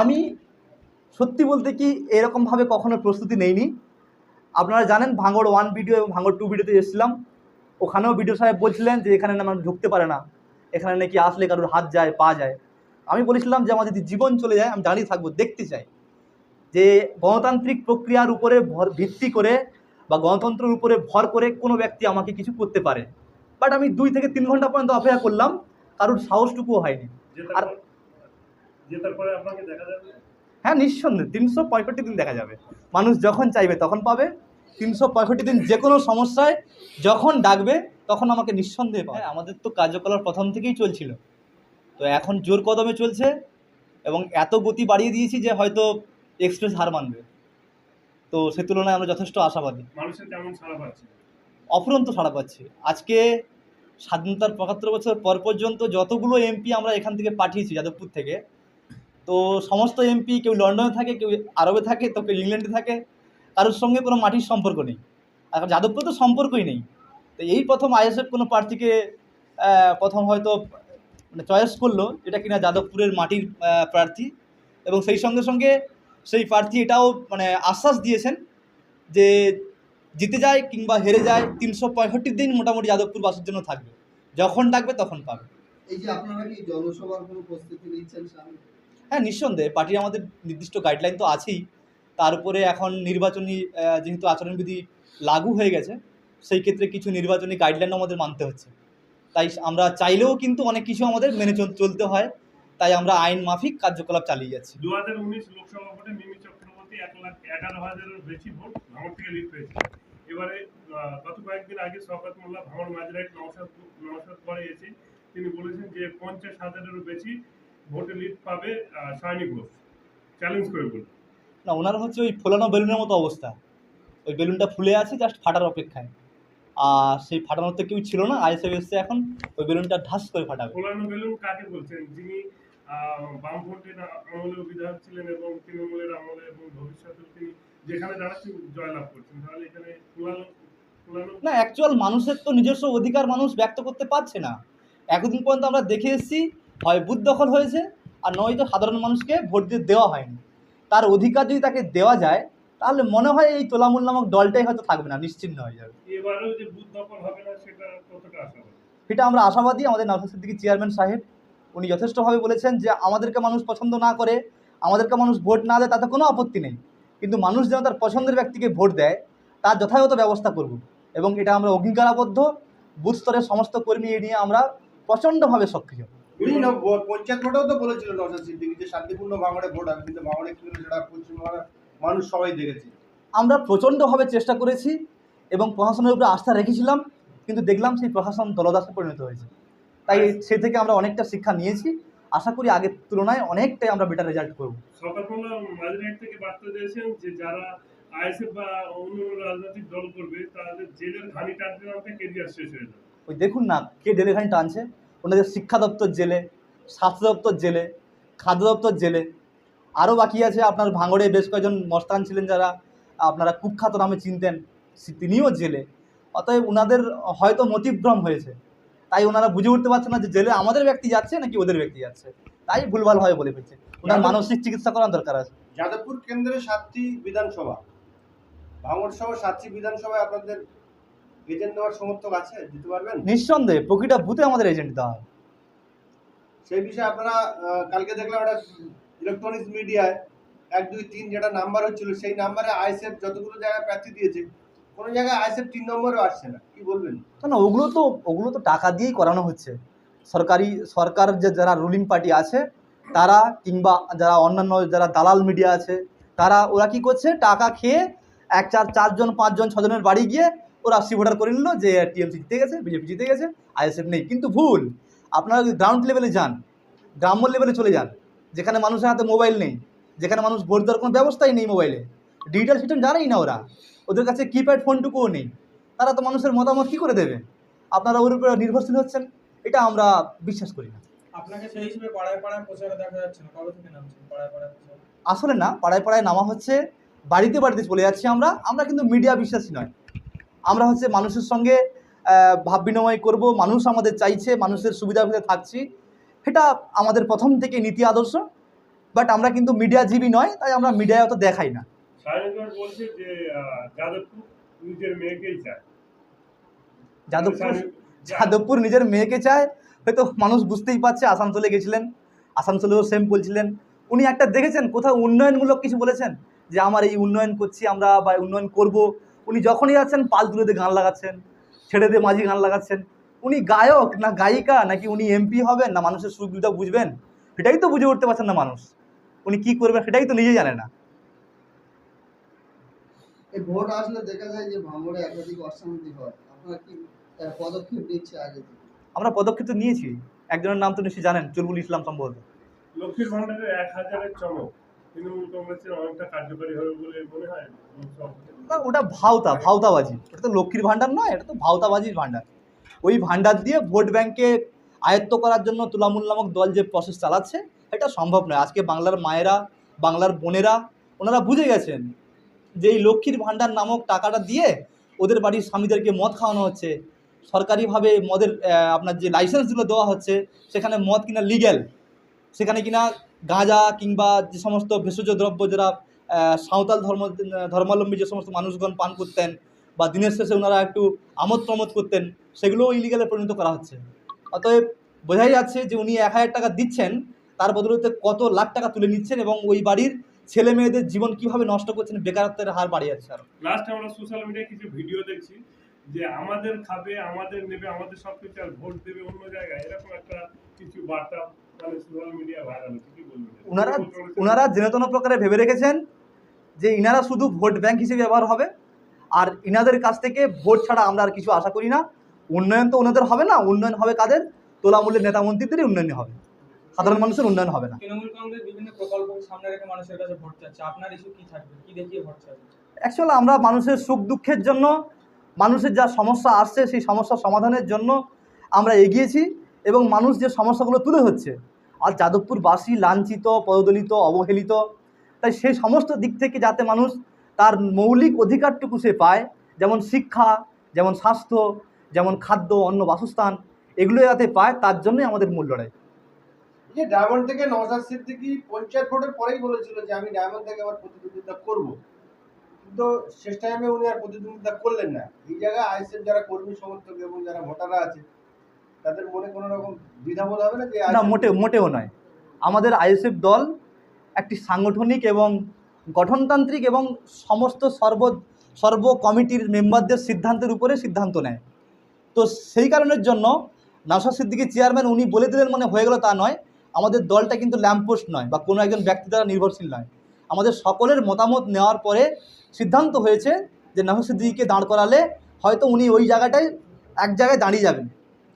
আমি সত্যি বলতে কি এরকমভাবে কখনো প্রস্তুতি নেইনি। আপনারা জানেন ভাঙড় ওয়ান ভিডিও এবং ভাঙড় টু ভিডিওতে এসেছিলাম। ওখানেও ভিডিও সাহেব বলছিলেন যে এখানে না মানুষ ঢুকতে পারে না। এখানে নাকি আসলে কারোর হাত যায়, পা যায়। আমি বলেছিলাম যে আমার যদি জীবন চলে যায়, আমি দাঁড়িয়ে থাকব, দেখতে চাই। যে গণতান্ত্রিক প্রক্রিয়ার উপরে ভর, ভিত্তি করে বা গণতন্ত্রের উপরে ভর করে কোনো ব্যক্তি আমাকে কিছু করতে পারে। বাট আমি দুই থেকে তিন ঘণ্টা পর্যন্ত অপেক্ষা করলাম। কারোর সাহসটুকুও হয়নি। আর- হ্যাঁ নিঃসন্দেহে তিনশো পঁয়ষট্টি দিন দেখা যাবে। মানুষ যখন চাইবে তখন পাবে। তিনশো পঁয়ষট্টি দিন যে কোনো সমস্যায় যখন ডাকবে তখন আমাকে নিঃসন্দেহে পাবে। হ্যাঁ, আমাদের তো কার্যকলাপ প্রথম থেকেই চলছিল। তো এখন জোর কদমে চলছে এবং এত গতি বাড়িয়ে দিয়েছি যে হয়তো এক্সপ্রেস হার মানবে। তো সে তুলনায় আমরা যথেষ্ট আশাবাদী। মানুষের কেমন সারা পাচ্ছে? অফুরন্ত সাড়া পাচ্ছি। আজকে স্বাধীনতার পঁচাত্তর বছর পর পর্যন্ত যতগুলো এমপি আমরা এখান থেকে পাঠিয়েছি যাদবপুর থেকে, তো সমস্ত এমপি কেউ লন্ডনে থাকে, কেউ আরবে থাকে, তো কেউ ইংল্যান্ডে থাকে, কারোর সঙ্গে কোনো মাটির সম্পর্ক নেই। এখন যাদবপুর তো সম্পর্কই নেই। তো এই প্রথম আইএসএফ কোনো প্রার্থীকে প্রথম হয়তো মানে চয়েস করল যেটা কিনা যাদবপুরের মাটির প্রার্থী। এবং সেই সঙ্গে সঙ্গে সেই প্রার্থী এটাও মানে আশ্বাস দিয়েছেন যে জিতে যায় কিংবা হেরে যায় তিনশো পঁয়ষট্টি দিন মোটামুটি যাদবপুরবাসীর জন্য থাকবে। যখন ডাকবে তখন পাবে। এই যে আপনারা কি জনসভার কোনো প্রস্তুতি নিচ্ছেন হ্যাঁ নিঃসন্দেহে। পার্টির আমাদের নির্দিষ্ট গাইডলাইন তো আছেই। তার উপরে এখন নির্বাচনী যেহেতু আচরণবিধি লাগু হয়ে গেছে সেই ক্ষেত্রে কিছু নির্বাচনী গাইডলাইন আমাদের মানতে হচ্ছে। তাই আমরা চাইলেও কিন্তু অনেক কিছু আমাদের মেনে চল- চলতে হয়। তাই আমরা আইন মাফিক কার্যকলাপ চালিয়ে যাচ্ছি। দু হাজার উনিশ লোকসভা ভোটে মিমি চক্রবর্তী এক লাখ এগারো হাজারের বেশি ভোট থেকে লিড পেয়েছে। এবারে গত কয়েকদিন আগে শওকত মোল্লা ভাঙড় মাঝরাইট নওশাদ নওশাদ পরে এসে তিনি বলেছেন যে পঞ্চাশ হাজারেরও বেশি ভোটে লিড পাবে সায়নী ঘোষ। চ্যালেঞ্জ করে বলে না ওনার হচ্ছে ওই ফোলানো বেলুনের মতো অবস্থা। ওই বেলুনটা ফুলে আছে জাস্ট ফাটার অপেক্ষায়। আর সেই ফাটানোর তো কেউ ছিল না আইএসএফ এসছে এখন ওই বেলুনটা ঢাস করে ফাটাবে। ফোলানো বেলুন কাকে বলছেন? যিনি বামফ্রন্টের আমলেও বিধায়ক ছিলেন এবং তৃণমূলের আমলে এবং ভবিষ্যতে তিনি যেখানে দাঁড়াচ্ছেন জয়লাভ করছেন। তাহলে এখানে না অ্যাকচুয়াল মানুষের তো নিজস্ব অধিকার মানুষ ব্যক্ত করতে পারছে না। এতদিন পর্যন্ত আমরা দেখে এসেছি হয় বুথ দখল হয়েছে আর নয়তো সাধারণ মানুষকে ভোট দিয়ে দেওয়া হয়নি। তার অধিকার যদি তাকে দেওয়া যায় তাহলে মনে হয় এই তোলামূল নামক দলটাই হয়তো থাকবে না নিশ্চিন্ন হয়ে যাবে। সেটা আমরা আশাবাদী আমাদের নওশাদ সিদ্দিকী চেয়ারম্যান সাহেব উনি যথেষ্টভাবে বলেছেন যে আমাদেরকে মানুষ পছন্দ না করে আমাদেরকে মানুষ ভোট না দেয় তাতে কোনো আপত্তি নেই। কিন্তু মানুষ যেন তার পছন্দের ব্যক্তিকে ভোট দেয় তার যথাযথ ব্যবস্থা করব। এবং এটা আমরা অঙ্গীকারাবদ্ধ বুথ স্তরের সমস্ত কর্মী এ নিয়ে আমরা প্রচণ্ডভাবে সক্রিয়। উনি না ব- পঞ্চায়েত ভোটেও তো বলেছিল নওশাদ সিদ্দিকী যে শান্তিপূর্ণ ভাঙড়ে ভোট হবে কিন্তু ভাঙড়ে কি হলো সেটা পশ্চিমবাংলার মানুষ সবাই দেখেছে। আমরা প্রচণ্ডভাবে চেষ্টা করেছি এবং প্রশাসনের উপরে আস্থা রেখেছিলাম কিন্তু দেখলাম সেই প্রশাসন দলদাসে পরিণত হয়েছে। তাই সে থেকে আমরা অনেকটা শিক্ষা নিয়েছি। আশা করি আগের তুলনায় অনেকটাই আমরা বেটার রেজাল্ট করব। সকালবেলা থেকে বার্তা দিয়েছেন যে যারা আইএসএফ বা অন্য রাজনৈতিক দল করবে তাদের জেলের ঘানি টানতে টানতে কেরিয়ার শেষ হয়ে যাবে। ওই দেখুন না কে টানছে? ওনাদের শিক্ষা দপ্তর জেলে স্বাস্থ্য দপ্তর জেলে খাদ্য দপ্তর জেলে। আরও বাকি আছে আপনার ভাঙড়ে বেশ কয়েকজন মস্তান ছিলেন যারা আপনারা কুখ্যাত নামে চিনতেন তিনিও জেলে। অতএব ওনাদের হয়তো মতিভ্রম হয়েছে। তাই ওনারা বুঝে উঠতে পারছে না যে জেলে আমাদের ব্যক্তি যাচ্ছে নাকি ওদের ব্যক্তি যাচ্ছে। তাই ভুলভালভাবে বলে ফেলছে। ওনার মানসিক চিকিৎসা করার দরকার আছে। যাদবপুর কেন্দ্রে সাতটি বিধানসভা। ভাঙড় সহ সাতটি বিধানসভায় আপনাদের এজেন্ট দেওয়ার সমর্থক আছে দিতে পারবেন? নিঃসন্দেহে প্রতিটা বুথে আমাদের এজেন্ট দেওয়া হয়। সেই বিষয়ে আপনারা কালকে দেখলাম একটা ইলেকট্রনিক্স মিডিয়ায় এক দুই তিন যেটা নাম্বার হচ্ছিল সেই নাম্বারে যতগুলো জায়গায় প্রার্থী দিয়েছে কোনো জায়গায় তিন নম্বরেও আসছে না। কি বলবেন? না না ওগুলো তো ওগুলো তো টাকা দিয়েই করানো হচ্ছে। সরকারি সরকার যে যারা রুলিং পার্টি আছে তারা কিংবা যারা অন্যান্য যারা দালাল মিডিয়া আছে তারা ওরা কি করছে? টাকা খেয়ে এক চার চারজন পাঁচজন ছজনের বাড়ি গিয়ে ওরা ভোটার করে নিল যে টিএমসি জিতে গেছে বিজেপি জিতে গেছে আইএসএফ নেই। কিন্তু ভুল আপনারা যদি গ্রাউন্ড লেভেলে যান গ্রাম্য লেভেলে চলে যান যেখানে মানুষের হাতে মোবাইল নেই যেখানে মানুষ ভোট দেওয়ার কোনো ব্যবস্থাই নেই মোবাইলে ডিজিটাল সিস্টেম জানেই না ওরা ওদের কাছে কিপ্যাড ফোনটুকুও নেই তারা তো মানুষের মতামত কী করে দেবে? আপনারা ওর উপরে নির্ভরশীল হচ্ছেন এটা আমরা বিশ্বাস করি না। আপনাকে সেই হিসেবে পাড়ায় পাড়ায় প্রচারে দেখা যাচ্ছে না কবে থেকে নামছেন পাড়ায় পাড়ায় আসলে না পাড়ায় পাড়ায় নামা হচ্ছে বাড়িতে বাড়িতে চলে যাচ্ছি আমরা আমরা কিন্তু মিডিয়া বিশ্বাসী নয়। আমরা হচ্ছে মানুষের সঙ্গে ভাব বিনিময় করব মানুষ আমাদের চাইছে মানুষের সুবিধা ভিতরে থাকছি। সেটা আমাদের প্রথম থেকে নীতি আদর্শ বাট আমরা কিন্তু মিডিয়াজীবী নয় তাই আমরা মিডিয়ায় অত দেখাই না। যাদবপুর যাদবপুর নিজের মেয়েকে চায় হয়তো মানুষ বুঝতেই পারছে আসানসোলে গেছিলেন আসানসোলেও সেম বলছিলেন। উনি একটা দেখেছেন কোথাও উন্নয়নমূলক কিছু বলেছেন? যে আমার এই উন্নয়ন করছি আমরা বা উন্নয়ন করব। উনি যখনই যাচ্ছেন পাল তুলে দিয়ে গান লাগাচ্ছেন ছেড়ে দিয়ে মাঝি গান লাগাচ্ছেন। উনি গায়ক না গায়িকা নাকি উনি এমপি হবেন না মানুষের সুখ দুটা বুঝবেন? সেটাই তো বুঝে উঠতে পারছেন না মানুষ। উনি কি করবেন সেটাই তো নিজেই জানে না। ভোট আসলে দেখা যায় যে ভাঙড়ে একাধিক অশান্তি হয়। আপনারা কি পদক্ষেপ নিচ্ছে আগে আমরা পদক্ষেপ তো নিয়েছি। একজনের নাম তো নিশ্চয়ই জানেন চুলবুল ইসলাম সম্ভবত। লক্ষ্মীর ভান্ডারের এক হাজারের চমক ওটা ভাওতা, ভাওতাবাজি। ওটা তো লক্ষ্মীর ভাণ্ডার নয়, এটা তো ভাওতাবাজির ভাণ্ডার। ওই ভাণ্ডার দিয়ে ভোট ব্যাংকে আয়ত্ত করার জন্য তুলামূল নামক দল যে প্রসেস চালাচ্ছে, এটা সম্ভব নয়। আজকে বাংলার মায়েরা, বাংলার বোনেরা, ওনারা বুঝে গেছেন যে এই লক্ষ্মীর ভাণ্ডার নামক টাকাটা দিয়ে ওদের বাড়ির স্বামীদেরকে মদ খাওয়ানো হচ্ছে। সরকারিভাবে মদের আপনার যে লাইসেন্সগুলো দেওয়া হচ্ছে, সেখানে মদ কিনা লিগ্যাল সেখানে কিনা গাঁজা কিংবা যে সমস্ত ভেষজ দ্রব্য যারা সাঁওতাল ধর্ম, ধর্মাবলম্বী যে সমস্ত মানুষগণ পান করতেন বা দিনের শেষে ওনারা একটু আমোদ প্রমোদ করতেন, সেগুলোও ইলিগালে পরিণত করা হচ্ছে। অতএব বোঝাই যাচ্ছে যে উনি এক হাজার টাকা দিচ্ছেন, তার বদলতে কত লাখ টাকা তুলে নিচ্ছেন এবং ওই বাড়ির ছেলে মেয়েদের জীবন কীভাবে নষ্ট করছেন বেকারত্বের হার বাড়িয়ে যাচ্ছে আরও। লাস্ট আমরা সোশ্যাল মিডিয়ায় কিছু ভিডিও দেখছি, যে আমাদের খাবে, আমাদের নেবে, আমাদের সব কিছু আর ভোট দেবে অন্য জায়গায়, এরকম একটা কিছু বার্তা ওনারা ওনারা যেন প্রকারে ভেবে রেখেছেন যে ইনারা শুধু ভোট ব্যাংক হিসেবে ব্যবহার হবে আর ইনাদের কাছ থেকে ভোট ছাড়া আমরা আর কিছু আশা করি না। উন্নয়ন তো ওনাদের হবে না উন্নয়ন হবে কাদের? তোলামূলের নেতা মন্ত্রীদেরই উন্নয়ন হবে। সাধারণ মানুষের উন্নয়ন হবে না। তৃণমূল কংগ্রেস বিভিন্ন প্রকল্প সামনে রেখে মানুষের কাছে ভোট চাচ্ছে। আপনার ইস্যু কি থাকবে? কি দেখিয়ে ভোট চাচ্ছে? অ্যাকচুয়ালি আমরা মানুষের সুখ দুঃখের জন্য মানুষের যা সমস্যা আসছে সেই সমস্যা সমাধানের জন্য আমরা এগিয়েছি। এবং মানুষ যে সমস্যাগুলো তুলে হচ্ছে আর যাদবপুরবাসী লাঞ্ছিত, পদদলিত, অবহেলিত, তাই সেই সমস্ত দিক থেকে যাতে মানুষ তার মৌলিক অধিকারটুকু সে পায়, যেমন শিক্ষা, যেমন স্বাস্থ্য, যেমন খাদ্য, অন্ন, বাসস্থান, এগুলো যাতে পায়, তার জন্যই আমাদের মূল লড়াই। যে ডায়মন্ড থেকে নওশাদ সিদ্দিকী পঞ্চায়েত ভোটের পরেই বলেছিল যে, আমি ডায়মন্ড থেকে আবার প্রতিদ্বন্দ্বিতা করব। কিন্তু শেষ টাইমে উনি আর প্রতিদ্বন্দ্বিতা করলেন না। এই জায়গায় আইসের যারা কর্মী সমর্থক এবং যারা ভোটাররা আছে তাদের মনে কোনো রকম দ্বিধাবোধ হবে না যে না মোটে মোটেও নয়। আমাদের আইএসএফ দল একটি সাংগঠনিক এবং গঠনতান্ত্রিক এবং সমস্ত সর্ব সর্ব কমিটির মেম্বারদের সিদ্ধান্তের উপরে সিদ্ধান্ত নেয়। তো সেই কারণের জন্য নাসা সিদ্দিকী চেয়ারম্যান উনি বলে দিলেন মানে হয়ে গেল তা নয়। আমাদের দলটা কিন্তু ল্যাম্পপোস্ট নয় বা কোনো একজন ব্যক্তি দ্বারা নির্ভরশীল নয়। আমাদের সকলের মতামত নেওয়ার পরে সিদ্ধান্ত হয়েছে যে নাসা সিদ্দিকীকে দাঁড় করালে হয়তো উনি ওই জায়গাটায় এক জায়গায় দাঁড়িয়ে যাবেন।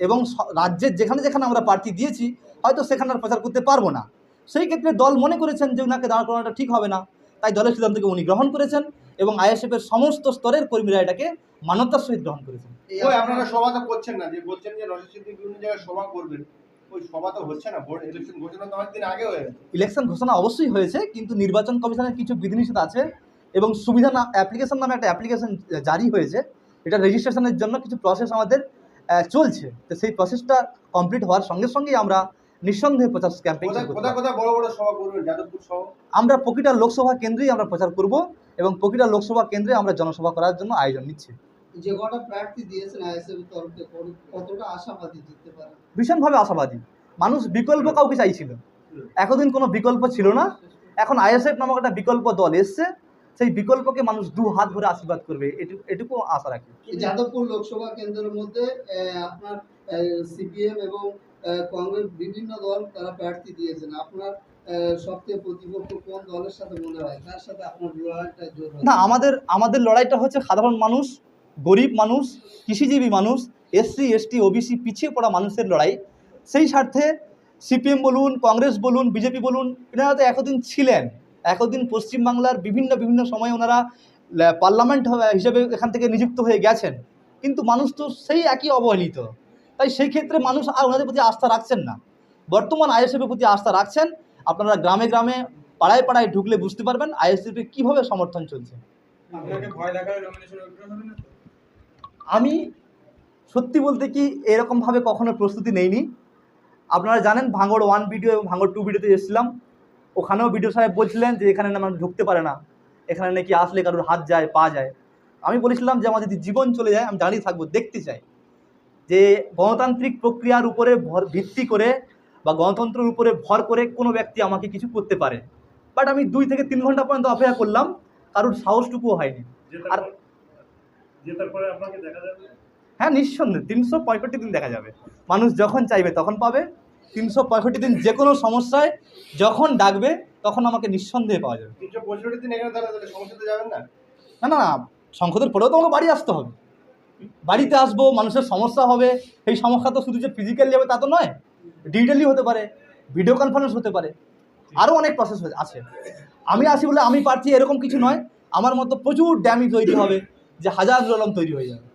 এবং রাজ্যের যেখানে যেখানে আমরা প্রার্থী দিয়েছি হয়তো সেখানে আর প্রচার করতে পারব না। সেই ক্ষেত্রে দল মনে করেছেন যে ওনাকে দাঁড় করানোটা ঠিক হবে না। তাই দলের সিদ্ধান্তকে উনি গ্রহণ করেছেন এবং আইএসএফের সমস্ত স্তরের কর্মীরা এটাকে মানবতার সহিত গ্রহণ করেছেন। আপনারা- আপনারা সভা তো করছেন না যে বলছেন যে বিভিন্ন জায়গায় সভা করবেন ওই সভা তো হচ্ছে না ভোট ইলেকশন ঘোষণা তো অনেকদিন আগে গেছে। ইলেকশন ঘোষণা অবশ্যই হয়েছে কিন্তু নির্বাচন কমিশনের কিছু বিধিনিষেধ আছে এবং সুবিধা না অ্যাপ্লিকেশন নামে একটা অ্যাপ্লিকেশন জারি হয়েছে। এটা রেজিস্ট্রেশনের জন্য কিছু প্রসেস আমাদের চলছে। তো সেই প্রসেসটা কমপ্লিট হওয়ার সঙ্গে সঙ্গেই আমরা নিঃসন্দেহে প্রচার ক্যাম্পেইন কোথায় কোথায় কোথায় বড় বড় সভা করবেন যাদবপুর সহ? আমরা প্রতিটা লোকসভা কেন্দ্রেই আমরা প্রচার করব এবং প্রতিটা লোকসভা কেন্দ্রে আমরা জনসভা করার জন্য আয়োজন নিচ্ছি। যে কটা প্রার্থী দিয়েছেন আইএসএফ তরফ থেকে কতটা আশাবাদী জিততে পারে ভীষণভাবে আশাবাদী। মানুষ বিকল্প কাউকে চাইছিল। এতদিন কোনো বিকল্প ছিল না। এখন আইএসএফ নামক একটা বিকল্প দল এসছে। সেই বিকল্পকে মানুষ দু হাত ভরে আশীর্বাদ করবে এটুকু এটুকু আশা রাখি। যাদবপুর লোকসভা কেন্দ্রের মধ্যে আপনার সিপিএম এবং কংগ্রেস বিভিন্ন দল তারা প্রার্থী দিয়েছেন। আপনার? না আমাদের আমাদের লড়াইটা হচ্ছে সাধারণ মানুষ গরিব মানুষ কৃষিজীবী মানুষ এসসি এসটি ওবিসি পিছিয়ে পড়া মানুষের লড়াই। সেই স্বার্থে সিপিএম বলুন কংগ্রেস বলুন বিজেপি বলুন এনারা তো এতদিন ছিলেন। এতদিন পশ্চিমবাংলার বিভিন্ন বিভিন্ন সময় ওনারা পার্লামেন্ট হিসেবে এখান থেকে নিযুক্ত হয়ে গেছেন। কিন্তু মানুষ তো সেই একই অবহেলিত। তাই সেই ক্ষেত্রে মানুষ আর ওনাদের প্রতি আস্থা রাখছেন না। বর্তমান আইএসএফের প্রতি আস্থা রাখছেন। আপনারা গ্রামে গ্রামে পাড়ায় পাড়ায় ঢুকলে বুঝতে পারবেন আইএসএফের কীভাবে সমর্থন চলছে? আমি সত্যি বলতে কি এরকমভাবে কখনো প্রস্তুতি নেইনি। আপনারা জানেন ভাঙড় ওয়ান ভিডিও এবং ভাঙড় টু ভিডিওতে এসেছিলাম। ওখানেও বিডিও সাহেব বলছিলেন যে এখানে মানুষ ঢুকতে পারে না। এখানে নাকি আসলে কারোর হাত যায় পা যায়। আমি বলেছিলাম যে আমার যদি জীবন চলে যায় আমি দাঁড়িয়ে থাকব দেখতে চাই। যে গণতান্ত্রিক প্রক্রিয়ার উপরে ভর ভিত্তি করে বা গণতন্ত্রের উপরে ভর করে কোনো ব্যক্তি আমাকে কিছু করতে পারে। বাট আমি দুই থেকে তিন ঘণ্টা পর্যন্ত অপেক্ষা করলাম কারোর সাহসটুকুও হয়নি। আর- হ্যাঁ নিঃসন্দেহে তিনশো পঁয়ষট্টি দিন দেখা যাবে। মানুষ যখন চাইবে তখন পাবে। তিনশো পঁয়ষট্টি দিন যে কোনো সমস্যায় যখন ডাকবে তখন আমাকে নিঃসন্দেহে পাওয়া যাবে। তিনশো পঁয়ষট্টি দিন এখানে তাহলে তাহলে সমস্যাতে যাবেন না? না না সংসদের পরেও তো আমাকে বাড়ি আসতে হবে। বাড়িতে আসব মানুষের সমস্যা হবে সেই সমস্যা তো শুধু যে ফিজিক্যালি হবে তা তো নয় ডিজিটালি হতে পারে ভিডিও কনফারেন্স হতে পারে আরও অনেক প্রসেস আছে। আমি আসি বলে আমি পারছি এরকম কিছু নয় আমার মতো প্রচুর ড্যামি তৈরি হবে যে হাজার আলম তৈরি হয়ে যাবে।